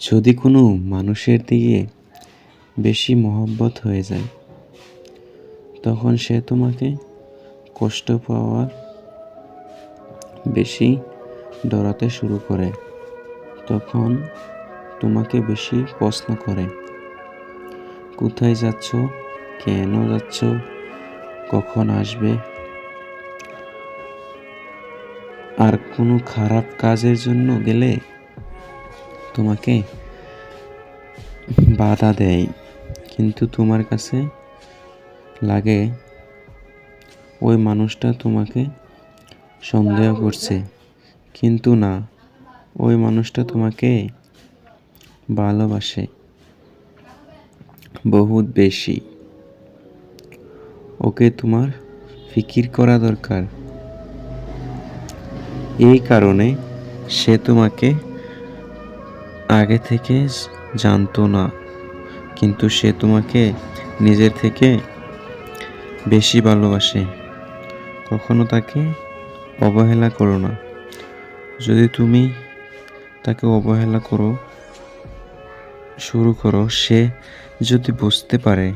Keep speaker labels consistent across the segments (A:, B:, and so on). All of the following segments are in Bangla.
A: যদি কোনো মানুষের দিকে বেশি মহব্বত হয়ে যায়, তখন সে তোমাকে কষ্ট পাওয়ার বেশি ডরাতে শুরু করে। তখন তোমাকে বেশি প্রশ্ন করে, কোথায় যাচ্ছ, কেন যাচ্ছ, কখন আসবে? আর কোনো খারাপ কাজের জন্য গেলে তোমাকে বাধা দেয়। কিন্তু তোমার কাছে লাগে ওই মানুষটা তোমাকে সন্দেহ করছে। কিন্তু না, ওই মানুষটা তোমাকে ভালোবাসে বহুত বেশি। ওকে তোমার ফিকির করা দরকার। এই কারণে সে তোমাকে আগে থেকে জানতো না। কিন্তু সে তোমাকে নিজের থেকে বেশি ভালোবাসে। কখনো তাকে অবহেলা করো না। যদি তুমি তাকে অবহেলা করো, শুরু করো, সে যদি বুঝতে পারে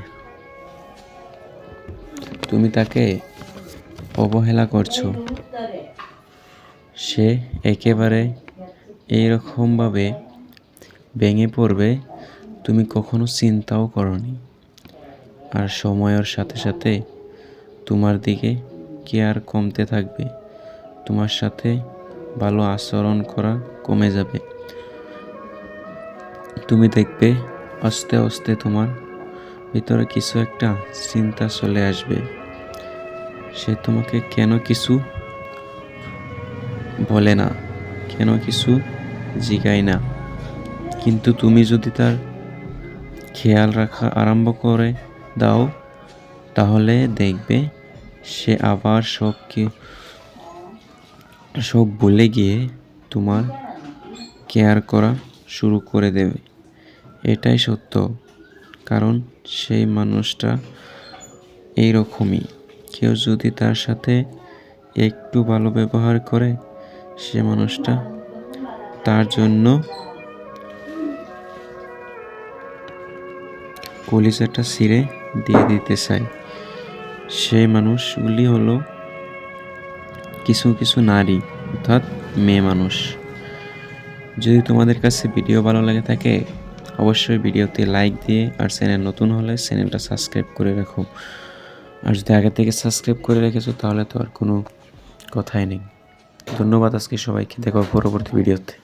A: তুমি তাকে অবহেলা করছ, সে একেবারে এইরকমভাবে ভেঙে পড়বে, তুমি কখনো চিন্তাও করনি। আর সময়ের সাথে সাথে তোমার দিকে কেয়ার কমতে থাকবে। তোমার সাথে ভালো আচরণ করা কমে যাবে। তুমি দেখবে আস্তে আস্তে তোমার ভিতরে কিছু একটা চিন্তা চলে আসবে। সে তোমাকে কেন কিছু বলে না, কেন কিছু জিগায় না। কিন্তু তুমি যদি তার খেয়াল রাখা আরম্ভ করে দাও, তাহলে দেখবে সে আবার সবকে সব ভুলে গিয়ে তোমার কেয়ার করা শুরু করে দেবে। এটাই সত্য, কারণ সেই মানুষটা এইরকমই। কেউ যদি তার সাথে একটু ভালো ব্যবহার করে, সে মানুষটা তার জন্য কলিজাটা ছিঁড়ে দিয়ে দিতে চায়। সেই মানুষগুলি হলো কিছু কিছু নারী, অর্থাৎ মেয়ে মানুষ। যদি তোমাদের কাছে ভিডিও ভালো লাগে থাকে, অবশ্যই ভিডিওতে লাইক দিয়ে আর চ্যানেল নতুন হলে চ্যানেলটা সাবস্ক্রাইব করে রাখো। আর যদি আগে থেকে সাবস্ক্রাইব করে রেখেছো, তাহলে তো আর কোনো কথাই নেই। ধন্যবাদ আজকে সবাইকে। দেখো পরবর্তী ভিডিওতে।